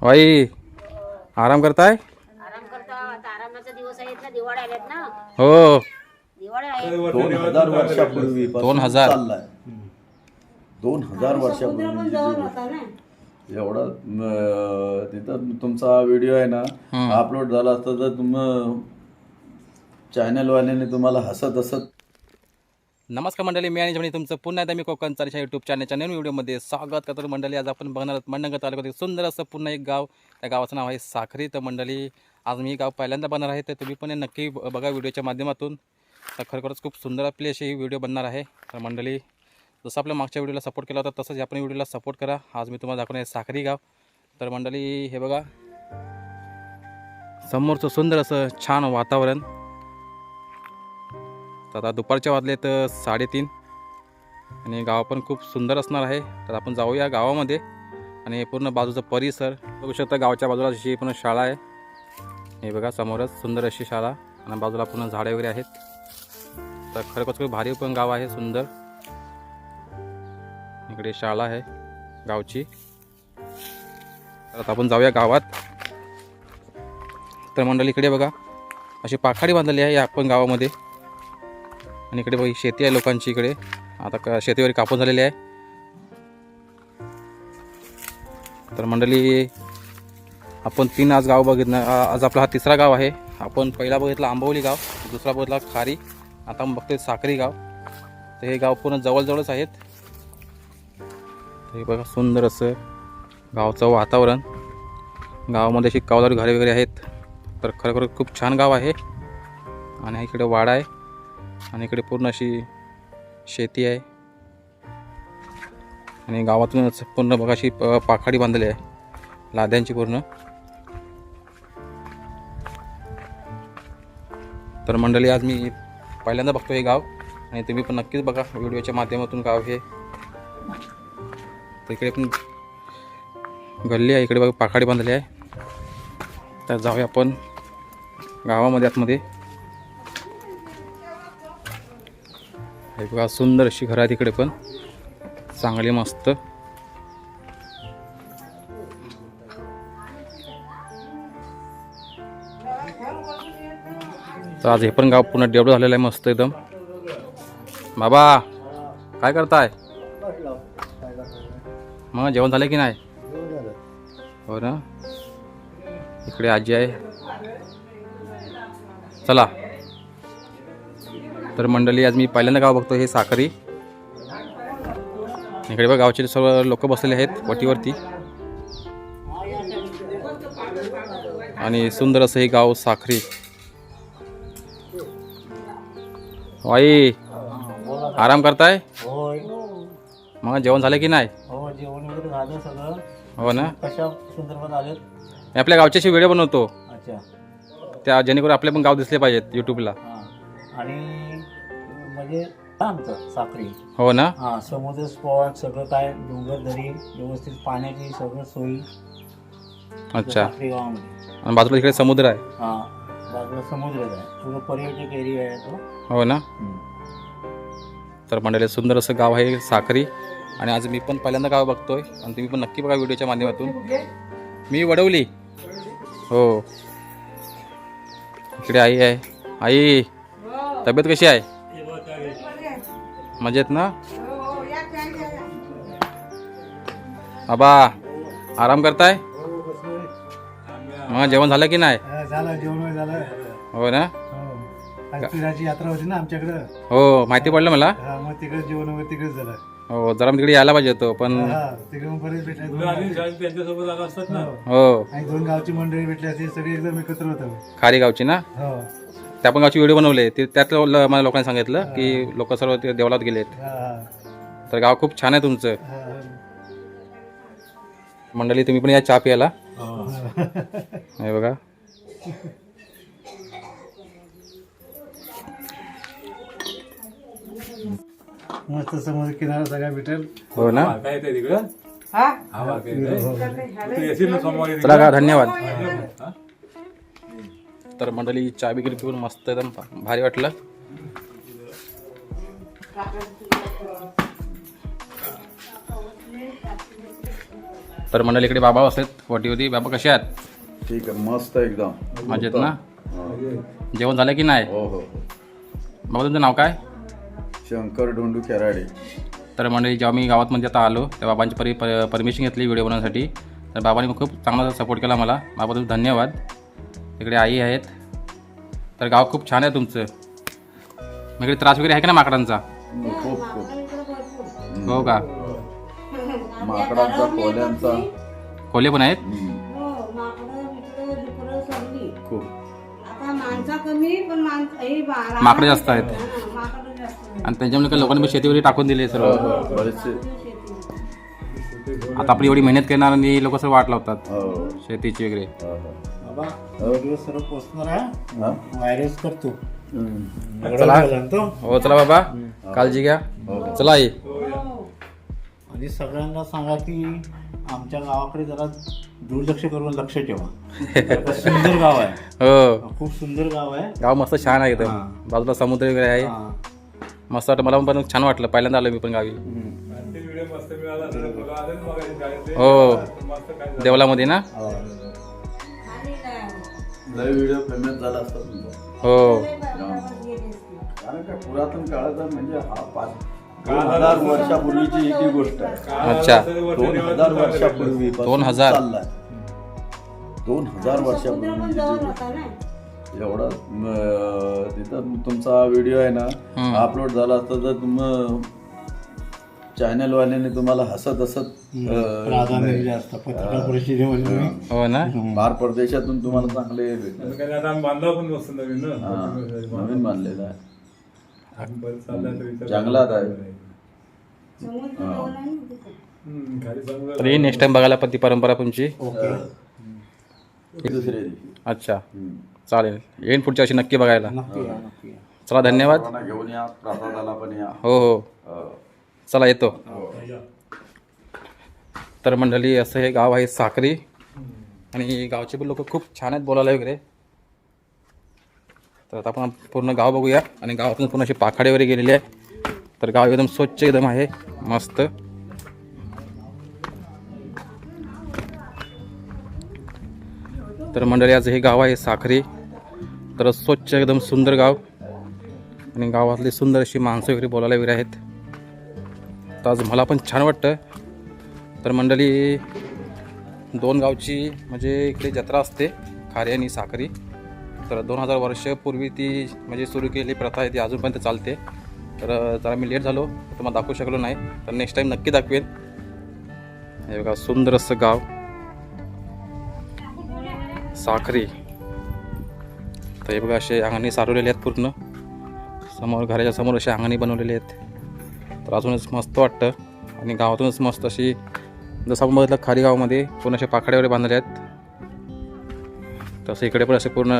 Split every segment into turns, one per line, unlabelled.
बाई आराम करताय?
आराम करता. आता आरामाचे दिवस आहेत ना दिवाळी आल्यात ना.
हो.
दिवाळी
दोन हजार वर्षापूर्वी
दोन हजार.
चाललाय. दोन हजार वर्षापूर्वी एवढा म, तिथं तुमचा व्हिडिओ आहे ना अपलोड झाला असता तर तुम चॅनलवाल्याने तुम्हाला हसत हसत
नमस्कार मंडळी मी आणि तुमचं पुन्हा एकदा मी कोकण चालीच्या यूट्यूब चॅनलच्या नवीन व्हिडिओमध्ये स्वागत करतो मंडळी. आज आपण बघणार आहोत मंडंग तालुक्यातील सुंदर असं पुन्हा एक गाव. त्या गावाचं नाव आहे साखरी. तर मंडळी आज मी गाव पहिल्यांदा बनणार आहे. तर तुम्ही पण नक्की बघा व्हिडिओच्या माध्यमातून. तर खरोखरच खूप सुंदर आपली अशी ही व्हिडिओ बनणार आहे. तर मंडळी जसं आपल्या मागच्या व्हिडिओला सपोर्ट केला होता तसंच आपण व्हिडिओला सपोर्ट करा. आज मी तुम्हाला दाखवणार आहे साखरी गाव. तर मंडळी हे बघा. समोरचं सुंदर असं छान वातावरण. तर आता दुपारच्या वाजले तर साडेतीन. आणि गाव पण खूप सुंदर असणार आहे. तर आपण जाऊया गावामध्ये. आणि पूर्ण बाजूचा परिसर. बघू शकता गावाच्या बाजूला अशी पूर्ण शाळा आहे. हे बघा समोरच सुंदर अशी शाळा. आणि बाजूला पूर्ण झाडे वगैरे आहेत. तर खरोखर खूप भारी पण गाव आहे सुंदर. इकडे शाळा आहे गावची. तर आता आपण जाऊया गावात. तर मंडळी इकडे बघा. अशी पाखाडी बांधलेली आहे या आपण गावामध्ये. आणि इकडे बघ शेती आहे लोकांची इकडे. आता का शेतीवर कापून झालेली आहे. तर मंडळी आपण तीन आज गाव बघितलं आज आपला हा तिसरा गाव आहे. आपण पहिला बघितला आंबवली गाव दुसरा बघितला खारी आता आपण बघतोय साखरी गाव. तर हे गाव पूर्ण जवळजवळच आहेत. हे बघा सुंदर असं गावचं वातावरण. गावामध्ये अशी कावदार घरे वगैरे आहेत. तर खरोखर खूप छान गाव आहे. आणि इकडे वाडा आहे. आणि इकडे पूर्ण अशी शेती आहे. आणि गावातूनच पूर्ण बघा अशी प- पाखाडी बांधलेली आहे. लाद्यांची पूर्ण. तर मंडळी आज मी पहिल्यांदा बघतो हे गाव. आणि तुम्ही पण नक्कीच बघा व्हिडिओच्या माध्यमातून गाव हे. तर इकडे पण गल्ली आहे. इकडे बघा पाखाडी बांधली आहे. तर जाऊया आपण गावामध्ये आतमध्ये. हे बघा सुंदर अशी घर आहे तिकडे पण. चांगली मस्त. तर आज हे पण गाव पुन्हा डेव्हलप झालेलं आहे मस्त एकदम. बाबा काय करताय? मग जेवण झालं की नाही? हो ना इकडे आजी आहे. चला. तर मंडळी आज मी पहिल्यांदा गाव बघतो हे साखरी. इकडे बघा गावचे सर्व लोक बसलेले आहेत वटीवरती. आणि सुंदर असं हे गाव साखरी. आई आराम करताय? मग जेवण झालं की नाही?
हो
हो ना आपल्या गावच्याशी व्हिडिओ बनवतो.
अच्छा.
त्या जेणेकरून आपले पण गाव दिसले पाहिजेत यूट्यूबला
आणि म्हणजे आमचं साखरी
हो ना?
हां समुद्र स्पॉट सगळं काय डोंगर दरी व्यवस्थित पाण्याची सगळं सोयी
अच्छा.
साखरी गावामध्ये.
आणि बाजूला इकडे समुद्र आहे?
हां बाजूला समुद्रच आहे. पूर्ण पर्यटक एरिया आहे तो.
हो ना. तर मंडळी सुंदर असं गाव आहे साखरी. आणि आज मी पण पहिल्यांदा गाव बघतोय. आणि तुम्ही पण नक्की बघा व्हिडिओच्या माध्यमातून. मी वडवली. हो. इकडे आई आहे. आई तब्येत कशी आहे? मजेत ना? बाबा आराम करताय? मग जेवण झालं की नाही?
झालं जेवण झालं.
हो ना?
यात्रा होती ना आमच्याकडं.
हो माहिती पडलं मला?
हा मग तिकडे जेवण वगैरे तिकडेच झालं.
हो जरा मी तिकडे यायला पाहिजे होतो पण
हा तिकडे बरेच भेटले
हो
आणि दोन गावची मंडळी भेटली असती सगळे एकदम एकत्र होतं.
खारी गावची ना?
हो.
त्या पण गावची व्हिडिओ बनवले. ते त्यातलं ल- मला लोकांनी सांगितलं की लोक सर्व ते देवळात गेलेत.
हा हा.
तर गाव खूप छान आहे तुमचं.
हा
मंडळी तुम्ही पण या चहा प्यायला. हे. बघा.
मस्त समुद्र किनारा सगळा भेटेल.
हो ना?
काय येते तिकडं? हा? वाघ येते. तू येशील ना सोमवारी
चला का धन्यवाद. तर मंडळी चहा बिक्री पिऊन मस्त एकदम भारी वाटलं. तर मंडळी इकडे बाबा असतात वटीवती बाबा कसे आहेत?
ठीक आहे मस्त एकदम.
मजेत ना. जेवण झालं की नाही?
हो हो हो.
बाबा तुमचं नाव काय?
शंकर डोंडू खेराडे.
तर मंडळी जेव्हा मी गावात म्हणजे आता आलो त्या बाबांची परी परमिशन घेतली व्हिडिओ बनवण्यासाठी. तर बाबांनी खूप चांगला सपोर्ट केला मला. बाबा धन्यवाद. इकडे आई आहेत. तर गाव खूप छान आहे तुमचं. मग इकडे त्रास वगैरे आहे का ना माकडांचा?
खूप खूप.
हो का?
माकडांचा कोल्यांचा.
कोल्हे पण आहेत?
हो माकडं बिकडं डुकरं सगळी.
खूप.
आता माणसा कमी पण माणसं हे
माकडं जास्त आहेत.
हा, माकडं जास्त
आणि त्याच्यामुळे काही लोकांनी शेती वगैरे टाकून दिली सर्व.
बरेचसे.
आता आपली एवढी मेहनत करणार आणि लोक सर्व वाट लावतात.
हो.
शेतीची वगैरे.
हो, हो.
बाबा व्हिडिओ सर्व पोचणार आहे
हा?
व्हायरस करतो
हम्म.
चला. हो चला बाबा. काळजी घ्या. चला आई.
आणि सगळ्यांना सांगा की आमच्या गावाकडे जरा दुर्लक्ष करून लक्ष ठेवा. सुंदर गाव आहे.
हो.
खूप सुंदर गाव आहे.
गाव मस्त छान आहे एकदम.
हा.
बाजूला समुद्र वगैरे आहे.
हा.
मस्त वाटतं मला पण छान वाटलं. पहिल्यांदा आलो मी पण गावी. हो. देवलामध्ये ना?
हो.
लय व्हिडिओ फेमस झाला असता तुमचा.
हो.
कारण का पुरातन काळात म्हणजे हा पाच दोन हजार वर्षापूर्वीची ही गोष्ट आहे.
अच्छा.
दोन हजार वर्षापूर्वी
दोन हजार?
चाललाय. दोन हजार वर्षापूर्वी एवढा तिथं तुमचा व्हिडिओ आहे ना
हम्म.
अपलोड झाला असता तर तुम चॅनल वाल्याने तुम्हाला हसत हसत
राधा मिरजा असतात पत्रकार परिषदेमध्ये तुम्ही?
हो ना?
बार परदेशातून तुम्हाला चांगले भेटले
कारण आता आम्ही बांधला पण मस्त नवीन ना.
हा, नवीन बांधलेला आहे.
बरं चाललंय आता विचार
जंगलात आहे.
हम्म, खाली
तरी नेक्स्ट टाइम बघायला पण ती परंपरा तुमची?
ओके.
दुसऱ्या दिवशी.
अच्छा.
हम्म.
चालेल. येईन पुढच्या वर्षी नक्की बघायला.
नक्की या नक्की या.
चला धन्यवाद.
सर्वांना घेऊन या प्रसादाला पण या.
हो हो.
हो.
चला येतो. तर मंडळी असं हे गाव आहे साखरी आणि गावचे पण लोक खूप छान आहेत बोलायला वगैरे. तर आता आपण पूर्ण गाव बघूया. आणि गावातून पूर्ण असे पाखाडे वगैरे गेलेले आहे. तर गाव एकदम स्वच्छ एकदम आहे. मस्त. तर मंडळी आज हे गाव आहे साखरी तर स्वच्छ एकदम सुंदर गाव. आणि गावातली सुंदर अशी माणसं वगैरे बोलायला वगैरे आहेत. तर आज मला पण छान वाटतं. तर मंडळी दोन गावची म्हणजे इकडे जत्रा असते खारी आणि साखरी. तर दोन हजार वर्षपूर्वी ती म्हणजे सुरू केलेली प्रथा आहे ती अजूनपर्यंत चालते. तर जरा मी लेट झालो तुम्हाला दाखवू शकलो नाही. तर नेक्स्ट टाईम नक्की दाखवेन. हे बघा सुंदर असं गाव. साखरी. तर हे बघा असे अंगणी सारवलेले आहेत पूर्ण. समोर घराच्या समोर असे अंगणी बनवलेले आहेत. तर अजूनच मस्त वाटतं. आणि गावातूनच मस्त अशी जसं आपण बघितलं खारी गावामध्ये पूर्ण असे पाखाडे वगैरे बांधले आहेत. तसं इकडे पण असे पूर्ण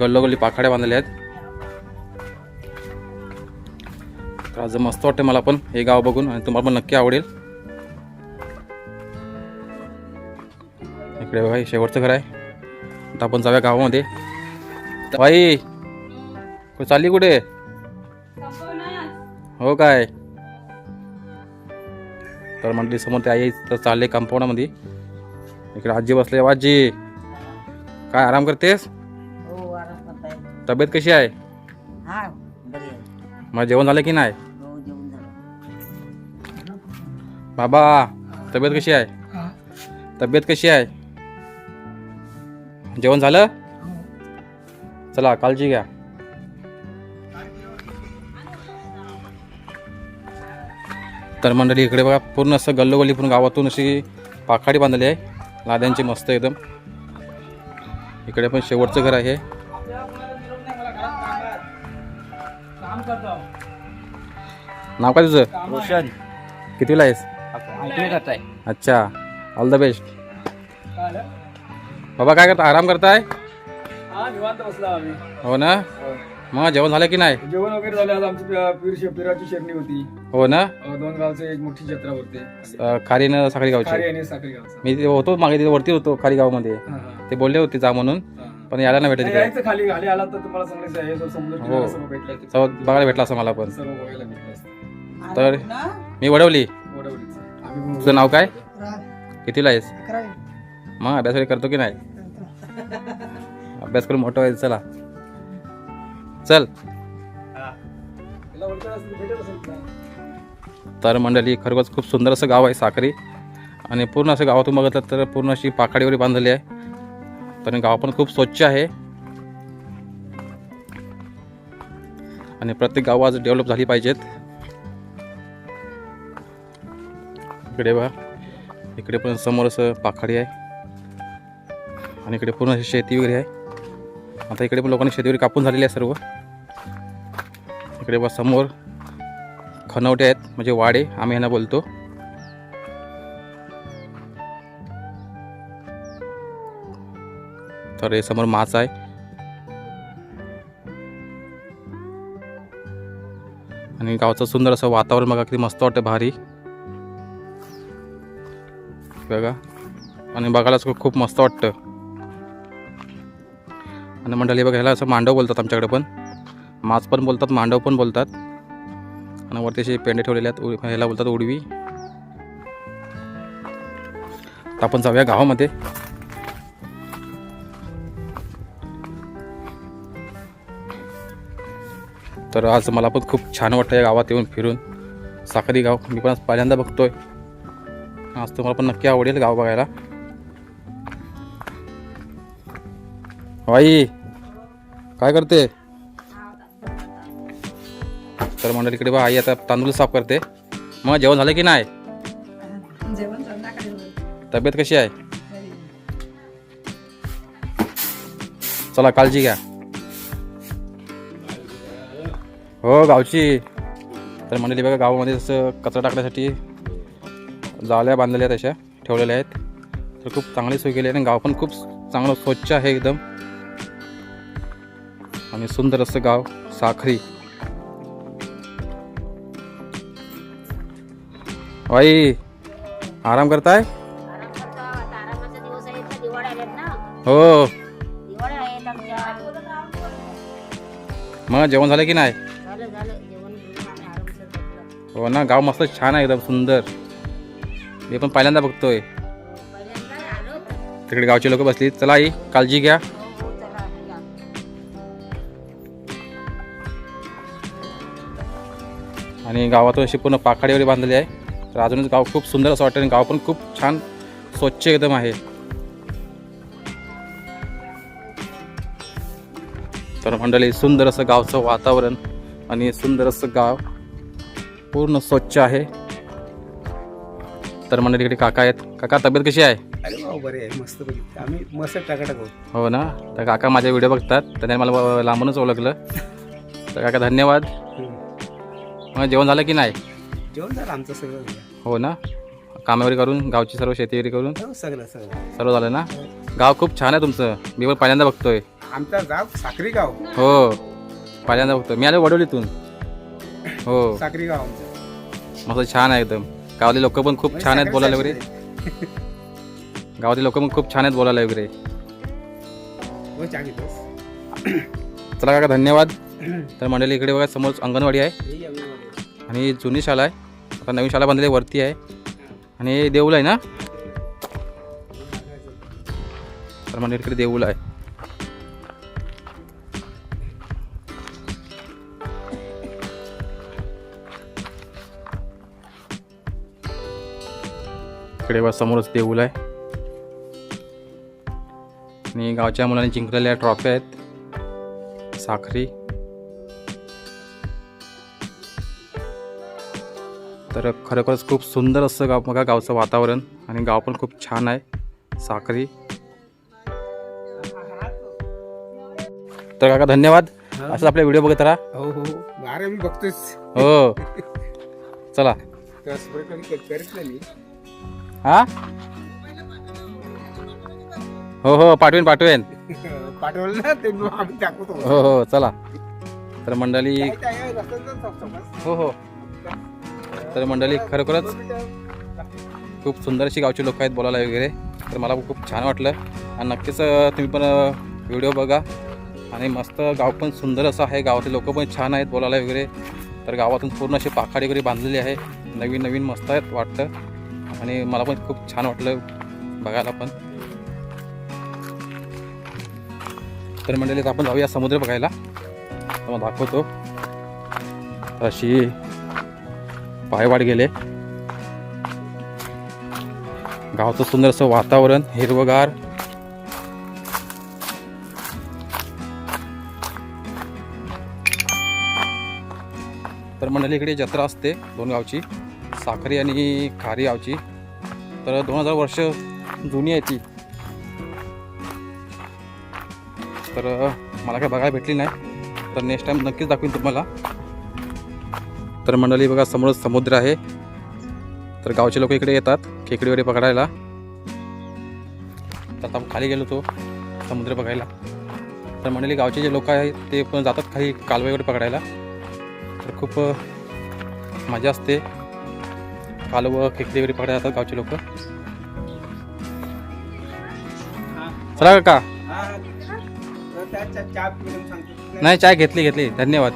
गल्लोगल्ली पाखाड्या बांधलेल्या आहेत. तर आज मस्त वाटतं मला पण हे गाव बघून आणि तुम्हाला पण नक्की आवडेल. इकडे बघा शेवटचं घर आहे. आता आपण जाऊया गावामध्ये. कुठे चालली कुठे? हो काय? तर म्हटली समोर ते आई तर चालले कंपाऊंडमध्ये. इकडे आजी बसले. आजी काय आराम करतेस?
हो आराम करताय.
तब्येत कशी आहे?
हा बरी आहे.
मग जेवण झालं की नाही?
हो जेवण झालं.
बाबा तब्येत कशी आहे? तब्येत कशी आहे? जेवण झालं? चला काळजी घ्या. तर मंडळी इकडे बघा पूर्ण असं गल्लोगल्ली पूर्ण गावातून अशी पाखाडी बांधली आहे. लाद्यांची मस्त एकदम. इकडे पण शेवटचं घर आहे. नाव काय तुझं?
रोशन.
कितीला आहेस? अच्छा ऑल द बेस्ट बाबा काय करता? आराम करताय?
हा आम्ही.
हो ना? मग जेवण झालं की नाही?
जेवण वगैरे झालं. आज आमची पि- पीर शे- पिराची शेरणी होती.
हो ना?
अ, दोन गावचे एक मोठी जत्रा भरते.
अं, साखरी
खारी
गावची
आणि साखरी गावचा.
मी तिथे होतो मागे तिथे वरती होतो खारी गावामध्ये.
हा, हा.
ते बोलले होते जा म्हणून
हा.
पण यायला नाही भेटत
नाही,
तिथे.
यायचं खाली. खाली आला तर तुम्हाला सांगायचं आहे
हो.
सर्व.
सर्व बघायला भेटला असं मला पण.
सर्व बघायला भेटलं असतं.
तर मी वडवली.
वडवलीचं. आम्ही
तुझं नाव काय? कितीला आहेस? मग अभ्यास वगैरे करतो की नाही? अभ्यास करून मोठं व्हायचं चला. चल. तर मंडळी खरोखरच खूप सुंदर असं गाव आहे साखरी आणि पूर्ण असं गावातून बघितलं तर पूर्ण अशी पाखाडी वगैरे बांधलेली आहे. तर गाव पण खूप स्वच्छ आहे. आणि प्रत्येक गाव आज डेव्हलप झाली पाहिजेत. इकडे बघा. इकडे पण समोर असं पाखाडी आहे. आणि इकडे पूर्ण अशी शेती वगैरे आहे. आता इकडे पण लोकांनी शेती वगैरे कापून झालेली आहे सर्व. इकडे बा समोर खनवटे आहेत. म्हणजे वाडे आम्ही यांना बोलतो. तर हे समोर माच आहे. आणि गावचं सुंदर असं वातावरण बघा किती मस्त वाटतं भारी. बघा. आणि बघायला असं खूप मस्त वाटतं. आणि मंडळी बघा ह्याला असं मांडव बोलतात आमच्याकडे पण. मास पण बोलतात मांडव पण बोलतात. आणि वरती असे पेंडे ठेवलेले आहेत ह्याला बोलतात उडवी. तर आपण जाऊया गावामध्ये. तर आज मला पण खूप छान वाटतं या गावात येऊन फिरून. साखरी गाव मी पण आज पहिल्यांदा बघतोय. आज तुम्हाला पण नक्की आवडेल गाव बघायला. बाई काय करते? तर मंडळीकडे बा आई आता तांदूळ साफ करते. मग जेवण झालं की नाही. तब्येत कशी आहे? चला काळजी घ्या. हो गावची. तर मंडळी बघा गावामध्ये जसं कचरा टाकण्यासाठी जाळ्या बांधलेल्या आहेत अशा ठेवलेल्या आहेत. तर खूप चांगली सोय केली आहे आणि गाव पण खूप चांगलं स्वच्छ आहे एकदम. आणि सुंदर असं गाव साखरी. बाई आराम करताय?
आराम करतो. आता आरामाचे दिवस आल्यात ना.
हो.
आहेत आमच्या
मग जेवण झालं की नाही?
झालं झालं. जेवण बिवण आम्ही आरामशीर बसलो.
हो ना गाव मस्त छान आहे एकदम सुंदर. मी पण पहिल्यांदा बघतोय.
पहिल्यांदा आलो होतो.
तिकडे गावचे लोक बसली चला आई काळजी घ्या.
हो हो चला या.
आणि गावातून अशी पूर्ण पाखाडी वगैरे बांधलेली आहे. तर अजूनच गाव खूप सुंदर असं वाटतं आणि गाव पण खूप छान स्वच्छ एकदम आहे. तर मंडळी सुंदर असं गावचं वातावरण आणि सुंदर असं गाव पूर्ण स्वच्छ आहे. तर मंडळी इकडे काका आहेत. काका तब्येत कशी आहे?
बरे मस्त बघितलं आम्ही मस्त टाकाटाक होत
हो ना? तर काका माझे व्हिडिओ बघतात त्याने मला लांबूनच ओळखलं. तर काका धन्यवाद. मग जेवण झालं की नाही?
जेवण झालं आमचं सगळं.
हो ना? कामे वगैरे करून गावची सर्व शेती वगैरे करून?
हो सगळं सगळं.
सर्व झालं ना? गाव खूप छान आहे तुमचं. मी पण पहिल्यांदा बघतोय.
आमचा गाव साखरी गाव.
हो पहिल्यांदा बघतोय. मी आलो वडोलीतून. हो.
साखरी गाव आमचं.
मस्त छान आहे एकदम. गावातले लोक पण खूप छान आहेत बोलायला वगैरे. गावातले लोक पण खूप छान आहेत बोलायला वगैरे. चला काका धन्यवाद. तर मंडळी इकडे बघा समोर अंगणवाडी आहे. आणि जुनी शाळा आहे. आता नवीन शाळा बांधलेली वरती आहे. आणि हे देऊळ आहे ना? तर म्हणजे इकडे देऊळ आहे. इकडे बस समोरच देऊळ आहे. आणि गावच्या मुलांनी जिंकलेल्या ट्रॉफी आहेत. साखरी. तर खरोखरच खूप सुंदर असं गाव बघा गावचं वातावरण. आणि गाव पण खूप छान आहे. साखरी तर काका धन्यवाद. असंच आपले व्हिडिओ बघत राहा.
हो हो. अरे मी बघतोच
हो. चला. हा? हो हो. पाठवेन पाठवेन.
पाठवलं ना ते मग आम्ही दाखवतो
हो हो. चला. तर मंडळी. हो हो. तर मंडळी खरोखरच खूप सुंदर अशी गावची लोक आहेत बोलायला वगैरे. तर मला खूप छान वाटलं. आणि नक्कीच तुम्ही पण व्हिडिओ बघा. आणि मस्त गाव पण सुंदर असं आहे. गावातले लोक पण छान आहेत बोलायला वगैरे. तर गावातून पूर्ण अशी पाखाडी वगैरे बांधलेली आहे. नवीन नवीन मस्त आहेत वाटतं. आणि मला पण खूप छान वाटलं बघायला पण. तर मंडळी आपण जाऊया समुद्र बघायला. मग दाखवतो. अशी पायवाट गेले. गावचं सुंदर असं वातावरण हिरवगार. तर मंडळी इकडे जत्रा असते दोन गावची साखरी आणि खारी गावची. तर दोन हजार वर्ष जुनी आहे ती. तर मला काय बघायला भेटली नाही. तर नेक्स्ट टाइम नक्कीच दाखवीन तुम्हाला. तर मंडळी बघा समोर समुद्र आहे. तर गावचे लोक इकडे येतात खेकडी वगैरे पकडायला. तर आता आपण खाली गेलो होतो समुद्र बघायला. तर मंडळी गावचे जे लोक आहेत ते पण जातात खाली कालवे वगैरे पकडायला. तर खूप मजा असते. कालवं खेकडी वगैरे पकडायला जातात गावचे लोक. चला का नाही चाय घेतली घेतली. धन्यवाद.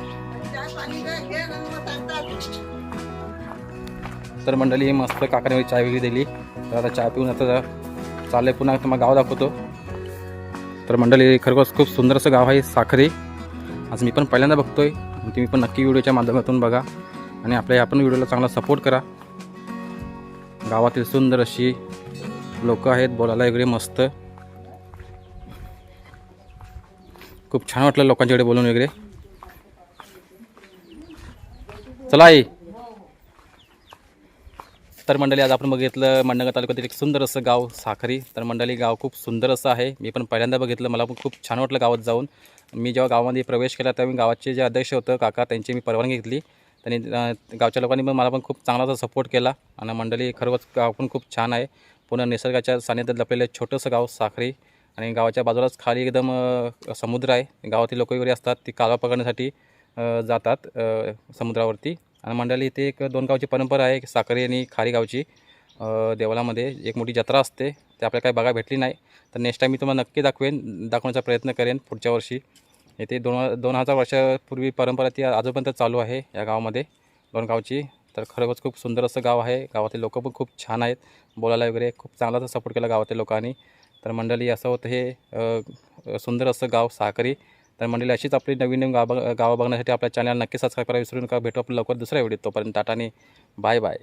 तर मंडळी मस्त काकाने चाय वगैरे दिली. तर आता चहा पिऊन आता चाललंय पुन्हा तुम्हाला गाव दाखवतो. तर मंडळी खरोखर खूप सुंदर असं गाव आहे साखरे. आज मी पण पहिल्यांदा बघतोय. तुम्ही पण नक्की व्हिडिओच्या माध्यमातून बघा. आणि आपल्या या पण व्हिडिओला चांगला सपोर्ट करा. गावातील सुंदर अशी लोक आहेत बोलायला वगैरे मस्त. खूप छान वाटलं लोकांच्याकडे बोलून वगैरे. चला आई. तर मंडळी आज आपण बघितलं मंडणगड तालुक्यातील एक सुंदर असं गाव साखरी. तर मंडळी गाव खूप सुंदर असं आहे. मी पण पहिल्यांदा बघितलं. मला पण खूप छान वाटलं गावात जाऊन. मी जेव्हा गावामध्ये प्रवेश केला तेव्हा मी गावाचे जे अध्यक्ष होतं काका त्यांची मी परवानगी घेतली. त्यांनी गावच्या लोकांनी पण मला पण खूप चांगला असा सपोर्ट केला. आणि मंडळी खरंच गाव पण खूप छान आहे. पुन्हा निसर्गाच्या सानिध्यात लपलेलं छोटंसं गाव साखरी. आणि गावाच्या बाजूलाच खाली एकदम समुद्र आहे. गावातील लोक वगैरे असतात ती कालवा पकडण्यासाठी जातात समुद्रावरती. आणि मंडळी इथे एक दोन गावची परंपरा आहे साखरी आणि खारी गावची. देवळामध्ये एक मोठी जत्रा असते ते आपल्याला काही बघायला भेटली नाही. तर नेक्स्ट टाईम मी तुम्हाला नक्की दाखवेन दाखवण्याचा प्रयत्न करेन पुढच्या वर्षी. येथे दोन दोन हजार वर्षापूर्वी परंपरा ती आजोपर्यंत चालू आहे या गावामध्ये दोन गावची. तर खरोखरच खूप सुंदर असं गाव आहे. गावातील लोक पण खूप छान आहेत. बोलायला वगैरे खूप चांगलाच सपोर्ट केला गावातील लोकांनी. तर मंडळी असं होतं हे सुंदर असं गाव साखरी तर मंडळी अशीच आपली नवीन नवीन गाव गावं बघण्यासाठी आपल्या चॅनल नक्की सबस्क्राईब करा. विसरू नका. भेटू आपण लवकर दुसऱ्या व्हिडिओ तोपर्यंत. टाटाने बाय बाय